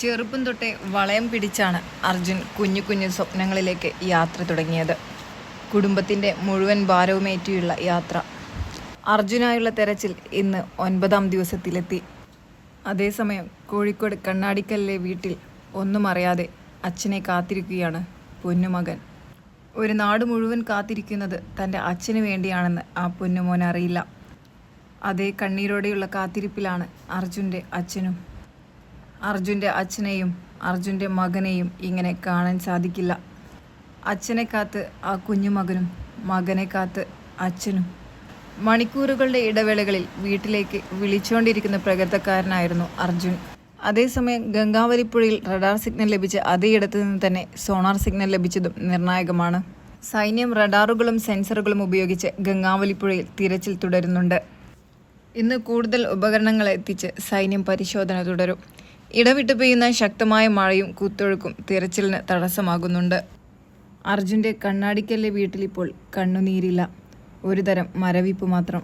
ചെറുപ്പം തൊട്ടേ വളയം പിടിച്ചാണ് അർജുൻ കുഞ്ഞു കുഞ്ഞു സ്വപ്നങ്ങളിലേക്ക് യാത്ര തുടങ്ങിയത്. കുടുംബത്തിന്റെ മുഴുവൻ ഭാരവുമേറ്റിയുള്ള യാത്ര. അർജുനായുള്ള തെരച്ചിൽ ഇന്ന് ഒൻപതാം ദിവസത്തിലെത്തി. അതേസമയം കോഴിക്കോട് കണ്ണാടിക്കല്ലിലെ വീട്ടിൽ ഒന്നും അറിയാതെ അച്ഛനെ കാത്തിരിക്കുകയാണ് പൊന്നുമകൻ. ഒരു നാട് മുഴുവൻ കാത്തിരിക്കുന്നത് തന്റെ അച്ഛന് വേണ്ടിയാണെന്ന് ആ പൊന്നുമോൻ അറിയില്ല. അതേ കണ്ണീരോടെയുള്ള കാത്തിരിപ്പിലാണ് അർജുന്റെ അച്ഛനും അർജുന്റെ അച്ഛനെയും അർജുന്റെ മകനെയും ഇങ്ങനെ കാണാൻ സാധിക്കില്ല. അച്ഛനെ കാത്ത് ആ കുഞ്ഞുമകനും മകനെ കാത്ത് അച്ഛനും. മണിക്കൂറുകളുടെ ഇടവേളകളിൽ വീട്ടിലേക്ക് വിളിച്ചുകൊണ്ടിരിക്കുന്ന പ്രകൃതക്കാരനായിരുന്നു അർജുൻ. അതേസമയം ഗംഗാവലിപ്പുഴയിൽ റഡാർ സിഗ്നൽ ലഭിച്ച അതേയിടത്തു നിന്ന് തന്നെ സോണാർ സിഗ്നൽ ലഭിച്ചതും നിർണായകമാണ്. സൈന്യം റഡാറുകളും സെൻസറുകളും ഉപയോഗിച്ച് ഗംഗാവലിപ്പുഴയിൽ തിരച്ചിൽ തുടരുന്നുണ്ട്. ഇന്ന് കൂടുതൽ ഉപകരണങ്ങൾ എത്തിച്ച് സൈന്യം പരിശോധന തുടരും. ഇടവിട്ട് പെയ്യുന്ന ശക്തമായ മഴയും കുത്തൊഴുക്കും തിരച്ചിലിന് തടസ്സമാകുന്നുണ്ട്. അർജുന്റെ കണ്ണാടിക്കല്ലെ വീട്ടിലിപ്പോൾ കണ്ണുനീരില്ല. ഒരു തരം മരവിപ്പ് മാത്രം.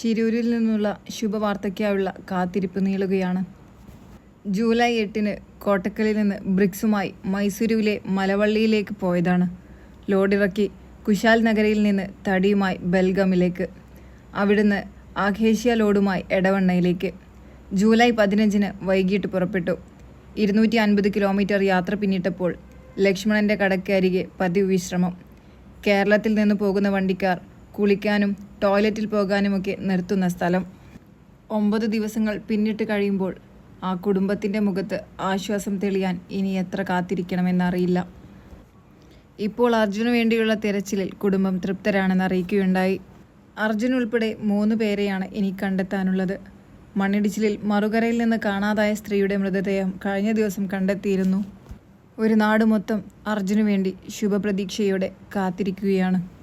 ശിരൂരിൽ നിന്നുള്ള ശുഭവാർത്തയ്ക്കായുള്ള കാത്തിരിപ്പ് നീളുകയാണ്. ജൂലൈ എട്ടിന് കോട്ടക്കലിൽ നിന്ന് ബ്രിക്സുമായി മൈസൂരുവിലെ മലവള്ളിയിലേക്ക് പോയതാണ്. ലോഡിറക്കി കുശാൽ നഗരയിൽ നിന്ന് തടിയുമായി ബൽഗമിലേക്ക്. അവിടുന്ന് ആഘേഷ്യ ലോഡുമായി എടവണ്ണയിലേക്ക്. ജൂലൈ പതിനഞ്ചിന് വൈകിട്ട് പുറപ്പെട്ടു. ഇരുന്നൂറ്റി അൻപത് കിലോമീറ്റർ യാത്ര പിന്നിട്ടപ്പോൾ ലക്ഷ്മണന്റെ കടക്കരികെ പതിവ് വിശ്രമം. കേരളത്തിൽ നിന്ന് പോകുന്ന വണ്ടിക്കാർ കുളിക്കാനും ടോയ്ലറ്റിൽ പോകാനുമൊക്കെ നിർത്തുന്ന സ്ഥലം. ഒമ്പത് ദിവസങ്ങൾ പിന്നിട്ട് കഴിയുമ്പോൾ ആ കുടുംബത്തിന്റെ മുഖത്ത് ആശ്വാസം തെളിയാൻ ഇനി എത്ര കാത്തിരിക്കണമെന്നറിയില്ല. ഇപ്പോൾ അർജുന് വേണ്ടിയുള്ള തിരച്ചിലിൽ കുടുംബം തൃപ്തരാണെന്ന് അറിയിക്കുകയുണ്ടായി. അർജുൻ ഉൾപ്പെടെ മൂന്ന് പേരെയാണ് ഇനി കണ്ടെത്താനുള്ളത്. മണ്ണിടിച്ചിലിൽ മറുകരയിൽ നിന്ന് കാണാതായ സ്ത്രീയുടെ മൃതദേഹം കഴിഞ്ഞ ദിവസം കണ്ടെത്തിയിരുന്നു. ഒരു നാട് മൊത്തം അർജുനു വേണ്ടി ശുഭപ്രതീക്ഷയോടെ കാത്തിരിക്കുകയാണ്.